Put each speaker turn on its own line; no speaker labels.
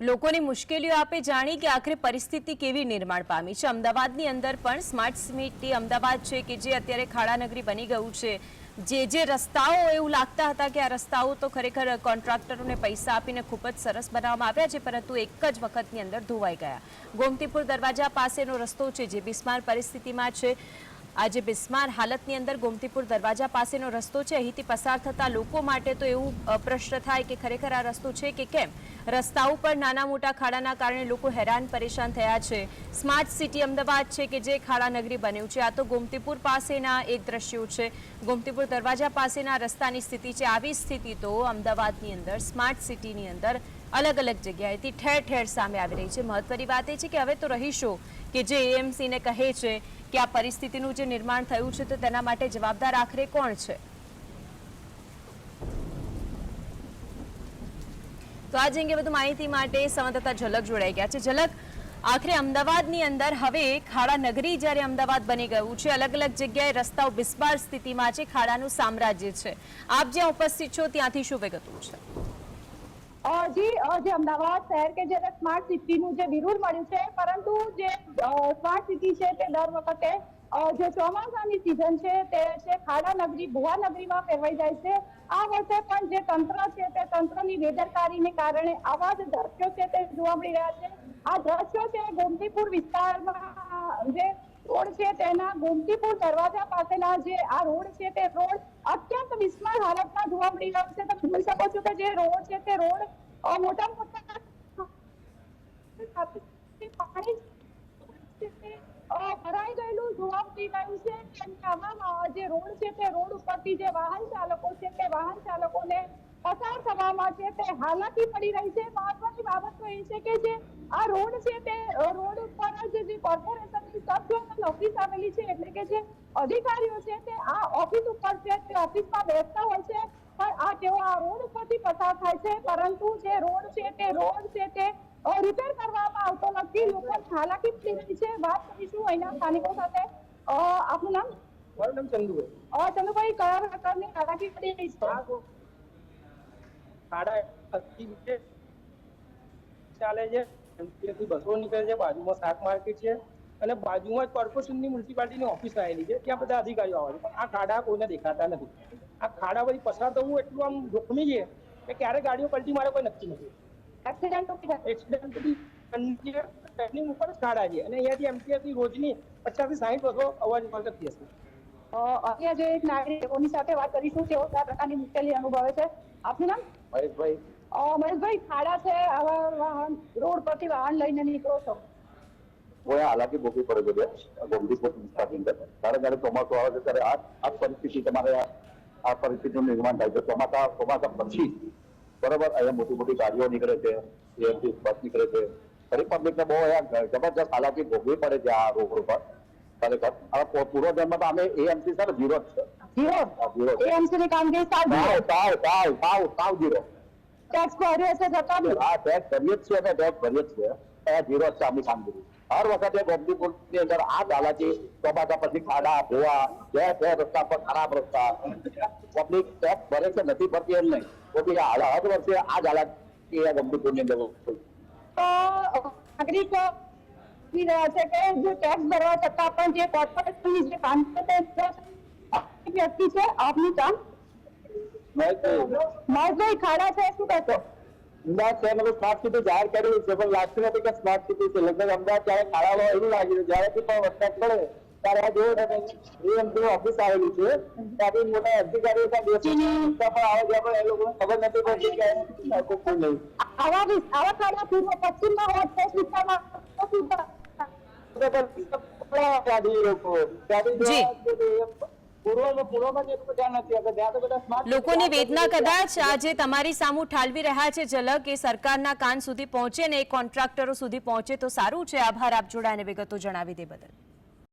લોકોની મુશ્કેલીઓ આપે જાણી કે આખરે પરિસ્થિતિ કેવી નિર્માણ પામી છે. અમદાવાદની અંદર પણ સ્માર્ટ સિટી અમદાવાદ છે કે જે અત્યારે ખાડાનગરી બની ગયું છે. જે જે રસ્તાઓ એવું લાગતા હતા કે આ રસ્તાઓ તો ખરેખર કોન્ટ્રાક્ટરોને પૈસા આપીને ખૂબ જ સરસ બનાવવામાં આવ્યા છે, પરંતુ એક જ વખતની અંદર ધોવાઈ ગયા. ગોમતીપુર દરવાજા પાસેનો રસ્તો છે જે બિસ્માર પરિસ્થિતિમાં છે. આજે બિસ્માર હાલતની અંદર ગોમતીપુર દરવાજા પાસેનો રસ્તો છે. અહીંથી પસાર થતા લોકો માટે તો એવું પ્રશ્ન થાય કે ખરેખર આ રસ્તો છે કે કેમ? રસ્તા ઉપર નાના મોટા ખાડાના કારણે લોકો હેરાન પરેશાન થયા છે. સ્માર્ટ સિટી અમદાવાદ છે કે જે ખાડાનગરી બન્યું છે. આ તો ગોમતીપુર પાસેના એક દ્રશ્યો છે. ગોમતીપુર દરવાજા પાસેના રસ્તાની સ્થિતિ છે. આવી સ્થિતિ તો અમદાવાદની અંદર, સ્માર્ટ સિટીની અંદર અલગ અલગ જગ્યાએથી ઠેર ઠેર સામે આવી રહી છે. મહત્વની વાત એ છે કે હવે તો રહીશો કે જે એએમસીને કહે છે કે આ પરિસ્થિતિનું જે નિર્માણ થયું છે તો તેના માટે જવાબદાર આખરે કોણ છે? તો આજ અંગે વધુ માહિતી માટે સંવાદદાતા ઝલક જોડાઈ ગયા છે. ઝલક, આખરે અમદાવાદની અંદર હવે ખાડા નગરી જ્યારે અમદાવાદ બની ગયું છે, અલગ અલગ જગ્યાએ રસ્તાઓ બિસ્બાર સ્થિતિમાં છે, ખાડાનું સામ્રાજ્ય છે. આપ જ્યાં ઉપસ્થિત છો ત્યાંથી શું વિગતો છે?
જી જે અમદાવાદ શહેર કે જેને સ્માર્ટ સિટીનું જે બિરુદ મળ્યું છે, પરંતુ જે સ્માર્ટ સિટી છે તે દર વખતે જે ચોમાસાની સિઝન છે તે છે ખાડા નગરી, ભુવા નગરીમાં ફેરવાઈ જાય છે. આ વર્ષે પણ જે તંત્ર છે તે તંત્રની બેદરકારીને કારણે આવા જ દ્રશ્યો છે તે જોવા મળી રહ્યા છે. આ દ્રશ્યો છે ગોમતીપુર વિસ્તારમાં જે રોડ છે તેના ગોમતીપુર દરવાજા પાસેના જે આ રોડ છે તે રોડ અત્યંત બિસ્માર હાલતમાં જોવા મળી રહ્યો છે. તમે જોઈ શકો છો કે જે રોડ છે તે રોડ મોટા મોટા ભરાઈ ગયેલું જોવા મળી આમાં જે રોડ છે તે રોડ ઉપરથી જે વાહન ચાલકો છે તે વાહન ચાલકોને પસાર થવામાં છે તે હાલાકી પડી રહી છે. મહત્વની બાબત તો એ છે કે જે આ રોડ છે તે રોડ ઉપર જ જે કોર્પોરેશનની સબ ઝોનલ ઓફિસ આવેલી છે એટલે કે જે અધિકારીઓ છે તે આ ઓફિસ ઉપર છે તે ઓફિસમાં બેસતા હોય છે પણ આ તેઓ આ રોડ ઉપરથી પસાર થાય છે. પરંતુ જે રોડ છે તે રોડ છે તે રિપેર કરવામાં આવતો નથી. લોકો હાલાકી પડી રહી છે. વાત કરીશું અહીંના સ્થાનિકો સાથે. આપનું નામ?
મારું નામ ચંદુભાઈ.
અ, ચંદુભાઈ કયા પ્રકારની હાલાકી પડી રહી છે?
સાડા ચાલે છે. બસો નીકળે છે બાજુમાં શાક માર્કેટ છે અને બાજુમાં જ કોર્પોરેશનની મ્યુનિસિપાલિટીની ઓફિસ આવેલી છે ત્યાં બધા અધિકારીઓ આવે છે. પણ આ ખાડા કોઈને દેખાતા નથી. આ ખાડા પછી પસાર થવું એટલું આમ જોખમી છે કે ક્યારે ગાડીઓ પલટી મારે કોઈ નક્કી નથી.
એક્સિડન્ટ
એક્સિડન્ટ ઉપર જ ખાડા છે. અને અહીંયાથી એમટીએસની રોજની પચાસથી સાહીઠ બસો અવાજ કરતી હશે
અ, અહીંયા જે એક નાગરિકોની સાથે વાત કરીશું તેઓ કયા પ્રકારની મુશ્કેલી અનુભવે છે? આપનું નામ?
મહેશભાઈ.
મહેશભાઈ ખાડા છે આવા વાહન રોડ પરથી વાહન લઈને નીકળો છો?
કોઈ હાલાકી ભોગવી પડે છે બેન. ગોમતીપુર વિસ્તારની ત્યારે જ્યારે ચોમાસું આવે છે ત્યારે આ આ પરિસ્થિતિ તમારે આ- પરિસ્થિતિનું નિર્માણ થાય છે. ચોમાસા ચોમાસા પછી બરોબર અહીંયા મોટી મોટી ગાડીઓ નીકળે છે બસ નીકળે છે. પબ્લિકને બહુ અહીંયા જબરજસ્ત હાલાકી ભોગવી પડે છે આ રોડ ઉપર. ખરેખર હવે પૂ- પૂર્વજન્મ તો અમે એએમસી સર ઝીરો જ છે
જીરો
આ ઝીરો છે
એએમસી ની કામગીરી સાવ
સાવ સાવ સાવ સાવ સાવ ઝીરો
ટેક્સ ભર્યો છે છતાં બી
આ ટેક્સ ભરીએ જ છીએ અને ટેક્સ ભરીએ જ છીએ આ ઝીરો જ છે આમની કામગીરી હર વખતે ગોમતીપુરની અંદર આ જ હાલાકી ચોમાસા પછી ખાડા ભોવા ઠેર ઠેર રસ્તા પર ખરાબ રસ્તા પબ્લિક ટેક્સ ભરે છે નથી ભરતી એમ નહીં તો બી આ હાલ- હર વર્ષે આ જ હાલાકી આ ગોમતીપુરની અંદર
તો નાગરિક કહી રહ્યા છે કે જે ટેક્સ ભરવા છતાં પણ જે કોર્પોરેશનની જે કામ વ્યક્તિ છે આપનું કામ મહેશભાઈ ખાડા છે શું કહેશો?
અમદાવાદ શહેરમાં સ્માર્ટ સિટી જાહેર કર્યું છે પણ લાગતું નથી કે સ્માર્ટ સિટી છે. લગભગ અમદાવાદ જ્યારે ખાડામાં એવું લાગ્યું છે. જ્યારે પણ વરસાદ પડે ત્યારે આ જેવું એમની ઓફિસ આવેલી છે. મોટા અધિકારીઓ પણ બેસે પણ આવે છે પણ એ લોકોને ખબર નથી પડતી કે કોઈ નહીં.
આવા આવા ખાડા પશ્ચિમમાં હોત વિસ્તારમાં
લોકો.
જી. લોકોની વેદના કદાચ આજે તમારી સામુ ઠાલવી રહ્યા છે ઝલક એ સરકારના કાન સુધી પહોંચે ને એ કોન્ટ્રાક્ટરો સુધી પહોંચે તો સારું છે. આભાર આપ જોડાને વિગતો જણાવી દે બદલ.